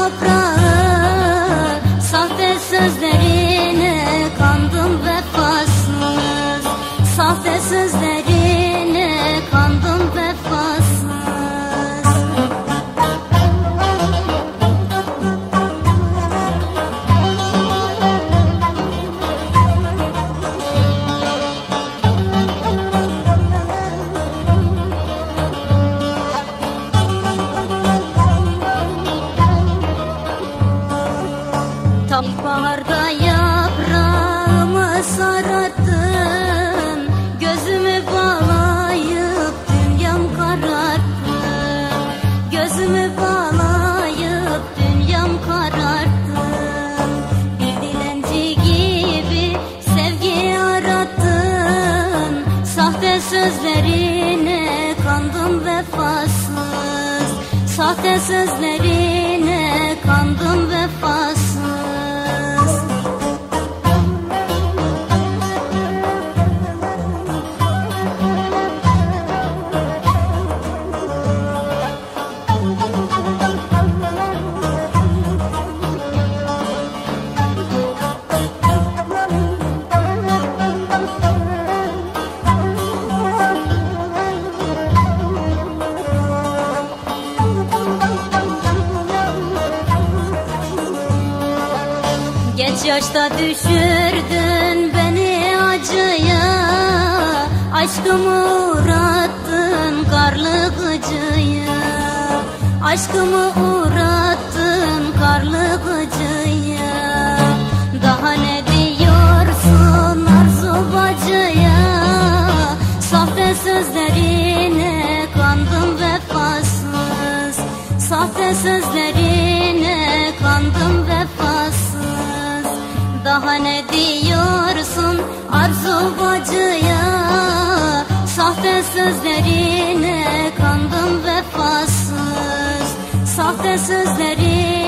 toprağı Sahte sözlerine kandım vefasız Sahte sözlerine sözlerine kandım vefasız. Sahte sözlerine Geç yaşta düşürdün beni acıya. Aşkımı uğrattın karlı gıcıya. Aşkımı uğrattın karlı gıcıya. Daha ne diyorsun arzu bacıya? Sahte sözlerine kandım vefasız. Sahte sözlerine kandım vefasız Daha ne diyorsun arzu bacıya? Sahte sözlerine kandım vefasız Sahte sözlerine